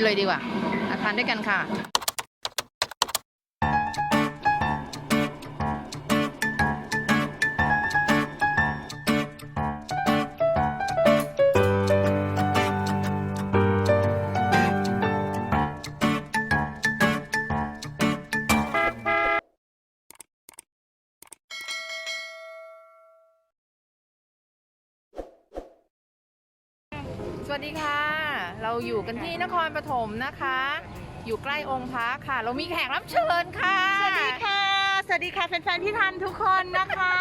นเลยดีกว่าทานด้วยกันค่ะ วัสดีค่ะ เราอยู่กันที่นครปฐมนะคะ อยู่ใกล้องค์พระค่ะ เรามีแขกรับเชิญค่ะ สวัสดีค่ะ สวัสดีค่ะแฟนๆพี่ทันทุกคนนะคะ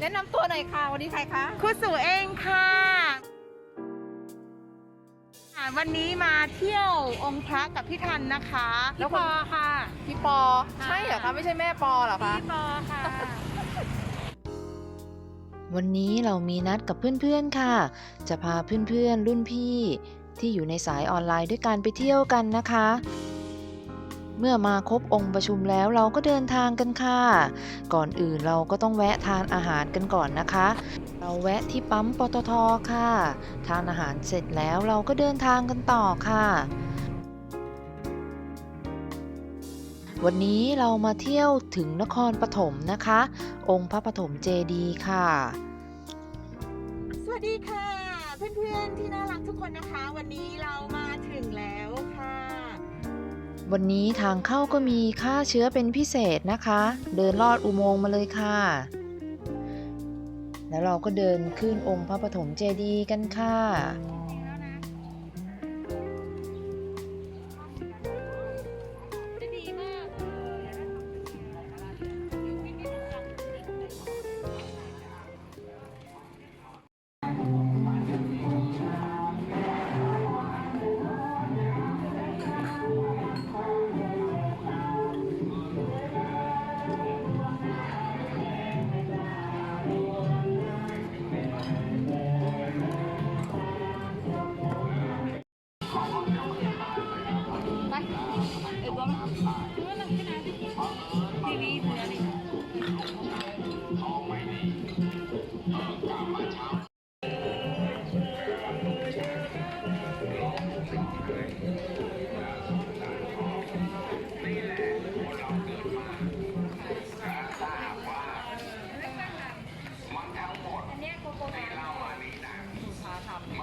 แนะนำตัวหน่อยค่ะ วันนี้ใครคะครูสู่เองค่ะอ่าวันนี้มาเที่ยวองค์พระกับพี่ทันนะคะ แล้วพี่คนปอค่ะ พี่ปอ ใช่เหรอคะ ไม่ใช่แม่ปอเหรอคะ พี่ปอค่ะ วันนี้เรามีนัดกับเพื่อนๆค่ะ จะพาเพื่อนๆ รุ่นพี่ที่อยู่ในสายออนไลน์ด้วยการไปเที่ยวกันนะคะ เมื่อมาครบองค์ประชุมแล้วเราก็เดินทางกันค่ะ ก่อนอื่นเราก็ต้องแวะทานอาหารกันก่อนนะคะ เราแวะที่ปั๊มปตทค่ะ ทานอาหารเสร็จแล้วเราก็เดินทางกันต่อค่ะวันนี้เรามาเที่ยวถึงนครปฐมนะคะ องค์พระปฐมเจดีย์ค่ะ วัสดีค่ะ เพื่อนๆที่น่ารักทุกคนนะคะ วันนี้เรามาถึงแล้วค่ะ วันนี้ทางเข้าก็มีค่าเชื้อเป็นพิเศษนะคะ เดินลอดอุโมงค์มาเลยค่ะ แล้วเราก็เดินขึ้นองค์พระปฐมเจดีย์กันค่ะ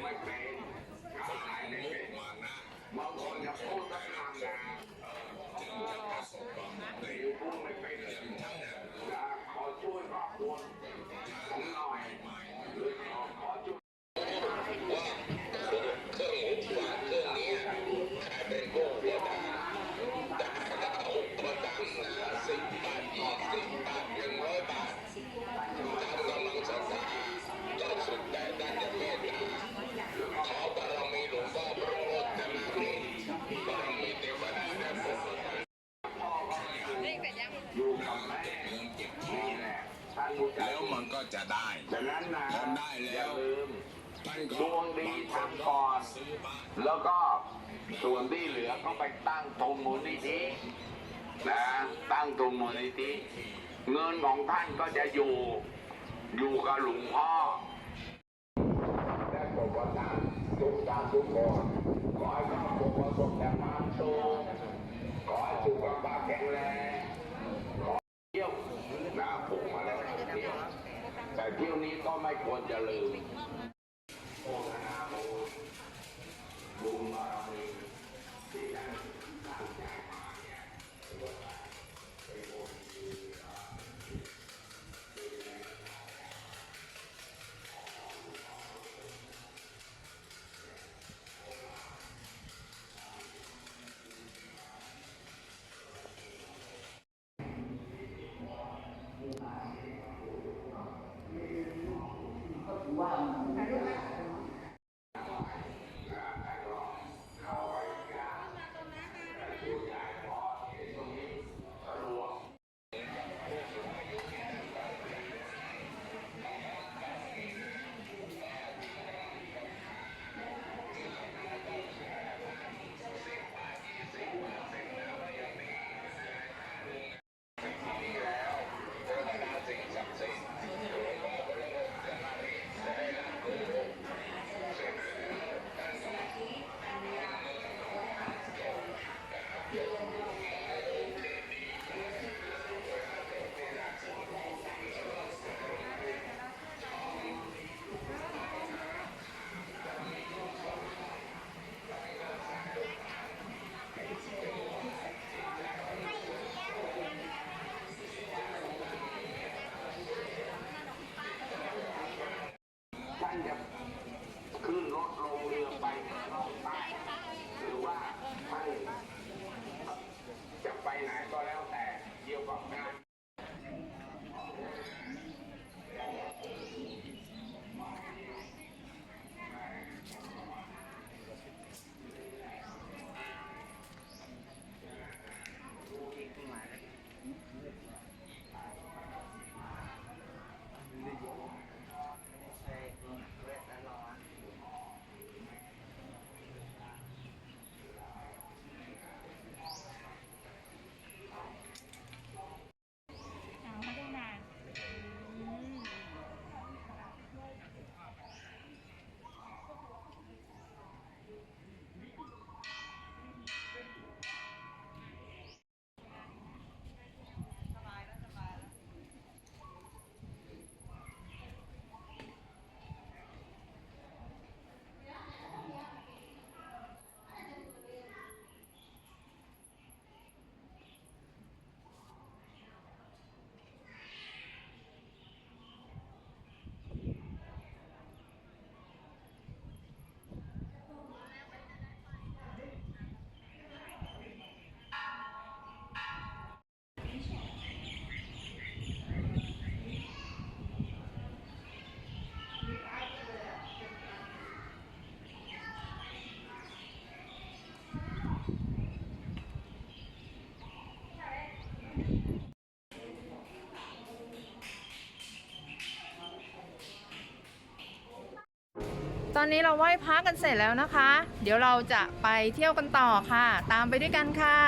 ไม่เป็นกล้ว ได้ดังนั้นนะพอได้อแล้ย่าวลืมท่านดก็วงดีทำก่อนแล้วก็ส่วนที่เหลือก็ไปตั้งตรงมูลนิธินะตั้งตรงมูลนิธิเงินของท่านก็จะอยู่อยู่กับหลวงพ่อและกว่านทุกท่านทุกคนขอให้ครอบครัวประสบแต่ความสุขขอให้สุขภาพแข็งแรงขอเที่ยวนะผมมาแล้วเที่ยวแต่เที่ยวนี้ก็ไม่ ควรจะลืม え? อนนี้เราไหว้พระกันเสร็จแล้วนะคะ เดี๋ยวเราจะไปเที่ยวกันต่อค่ะ ตามไปด้วยกันค่ะ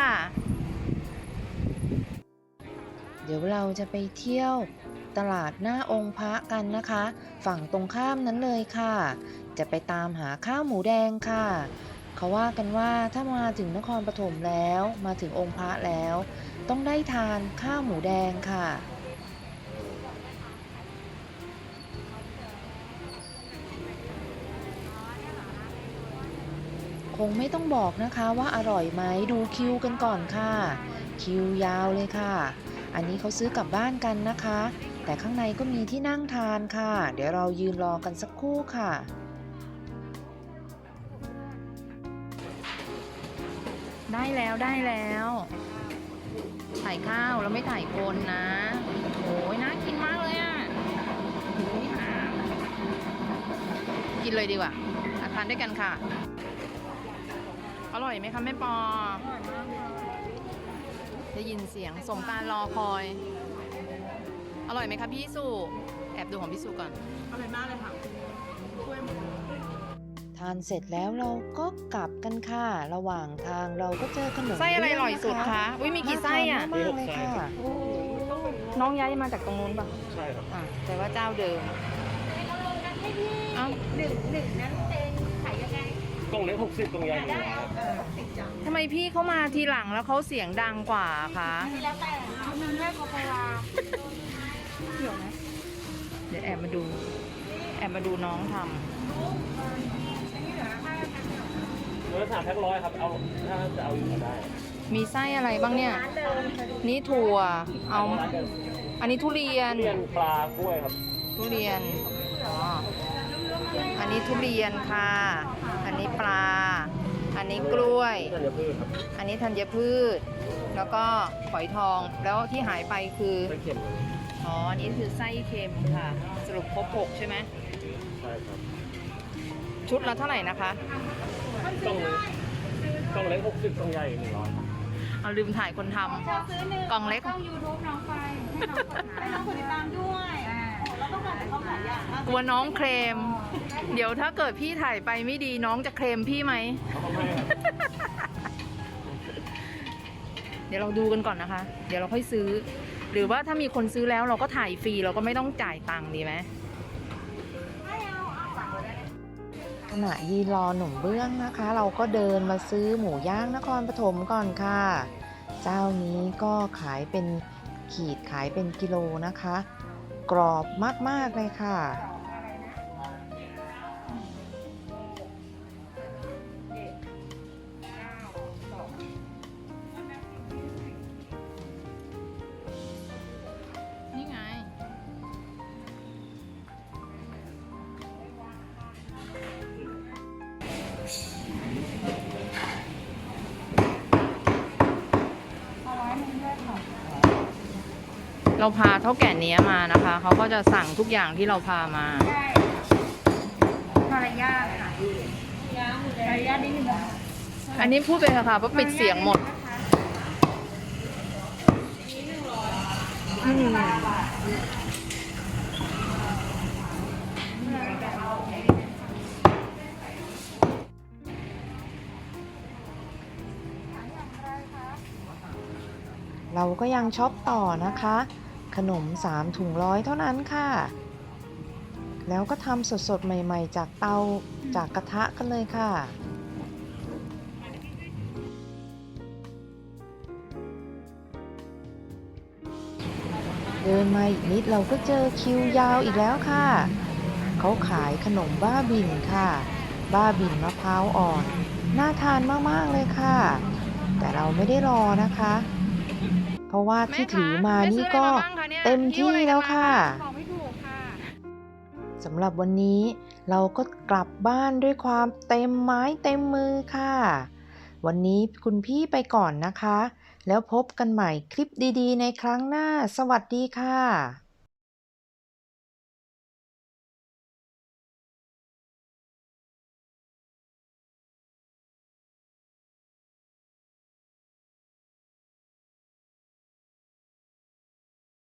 เดี๋ยวเราจะไปเที่ยวตลาดหน้าองค์พระกันนะคะ ฝั่งตรงข้ามนั้นเลยค่ะ จะไปตามหาข้าวหมูแดงค่ะ เขาว่ากันว่าถ้ามาถึงนครปฐมแล้วมาถึงองค์พระแล้ว ต้องได้ทานข้าวหมูแดงค่ะ งไม่ต้องบอกนะคะว่าอร่อยไหมดูคิวกันก่อนค่ะ คิวยาวเลยค่ะ อันนี้เขาซื้อกลับบ้านกันนะคะ แต่ข้างในก็มีที่นั่งทานค่ะ เดี๋ยวเรายืนรอกันสักครู่ค่ะได้แล้วได้แล้ว ถ่ายข้าวแล้วไม่ถ่ายคนนะ โอ้ยน่ากินมากเลยอะอุ๊ยอะกินเลยดีกว่าทานด้วยกันค่ะ อร่อยไหมคะแม่ปอ ได้ยินเสียงสมการรอคอย อร่อยไหมคะพี่สุแอบดูของพี่สุก่อน อร่อยมากเลยค่ะทานเสร็จแล้วเราก็กลับกันค่ะ ระหว่างทางเราก็เจอขนมไส้อะไรอเบื้งร่อยสุดนคะ อุ้ยมีกี่ไส้อะน่าทานมากๆเลยค่ะ น้องย้ายมาจากตรงนู้นป่ะ ใช่ครับอะแต่ว่าเจ้าเดิมเอ้าหนึ่งหนึ่งนั้น กล่องเล็กหกสิบกล่องใหญ่หนึ่งร้อยครับเออติดจังทำไมพี่เขามาทีหลังแล้วเขาเสียงดังกว่าคะนี่แล้วแต่มันแม่โคโคลาเกี่ยวไหมเดี๋ยวแอบมาดู แอบมาดูน้องทเนื้อสามแพ็คร้อยครับ เอาถ้าจะเอาอยู่ก็ได้ำมีไส้อะไรบ้างเนี่ยร้านเดิมนี่ถั่วเอาร้านเดิมอันนี้ทุเรียน เรียนปลากล้วยครับทุเรียน อ๋ออันนี้ทุเรียนค่ะ อันนี้ปลา อันนี้กล้วยธัญพืชครับอันนี้ธัญพืช แล้วก็ฝอยทอง แล้วที่หายไปคือ ไม่เค็มอ๋อ อันนี้คือไส้เค็มค่ะ สรุปครบหกใช่ไหม ใช่ครับ ชุดละเท่าไหร่นะคะกล่องกล่องเล็กหกสิบกล่องใหญ่หนึ่งร้อยครับเอาลืมถ่ายคนทชอบซื้อหนึ่งกล่องเล็กต้องยูทูบน้องไปให้น้องกดติดตามด้วยเราต้องการแต่เขาขายอย่างมากำกลัวน้องเคลม เดี๋ยวถ้าเกิดพี่ถ่ายไปไม่ดีน้องจะเคลมพี่ไหม เดี๋ยวเราดูกันก่อนนะคะ เดี๋ยวเราค่อยซื้อ หรือว่าถ้ามีคนซื้อแล้วเราก็ถ่ายฟรีเราก็ไม่ต้องจ่ายตังค์ดีไหมขณะยืนรอหนุ่มเบื้องนะคะ เราก็เดินมาซื้อหมูย่างนครปฐมก่อนค่ะ เจ้านี้ก็ขายเป็นขีดขายเป็นกิโลนะคะ กรอบมากๆเลยค่ะ เราพาเท่าแก่เนี้ยมานะคะ เขาก็จะสั่งทุกอย่างที่เราพามา ใช่มารยาทค่ะมารยาทนิดนึงนะคะอันนี้พูดไปเถอะค่ะเพราะปิดเสียงหมดอืมเราก็ยังช็อปต่อนะคะ ขนม 3 ถุงร้อยเท่านั้นค่ะ แล้วก็ทำสดๆ ใหม่ๆ จากเตาจากกระทะกันเลยค่ะเดินมาอีกนิดเราก็เจอคิวยาวอีกแล้วค่ะ เขาขายขนมบ้าบินค่ะ บ้าบินมะพร้าวอ่อน น่าทานมากๆเลยค่ะ แต่เราไม่ได้รอนะคะ เพราะว่าที่ถือมานี่ก็ เต็มที่แล้วค่ะสำหรับวันนี้เราก็กลับบ้านด้วยความเต็มไม้เต็มมือค่ะ วันนี้คุณพี่ไปก่อนนะคะ แล้วพบกันใหม่คลิปดีๆ ในครั้งหน้า สวัสดีค่ะ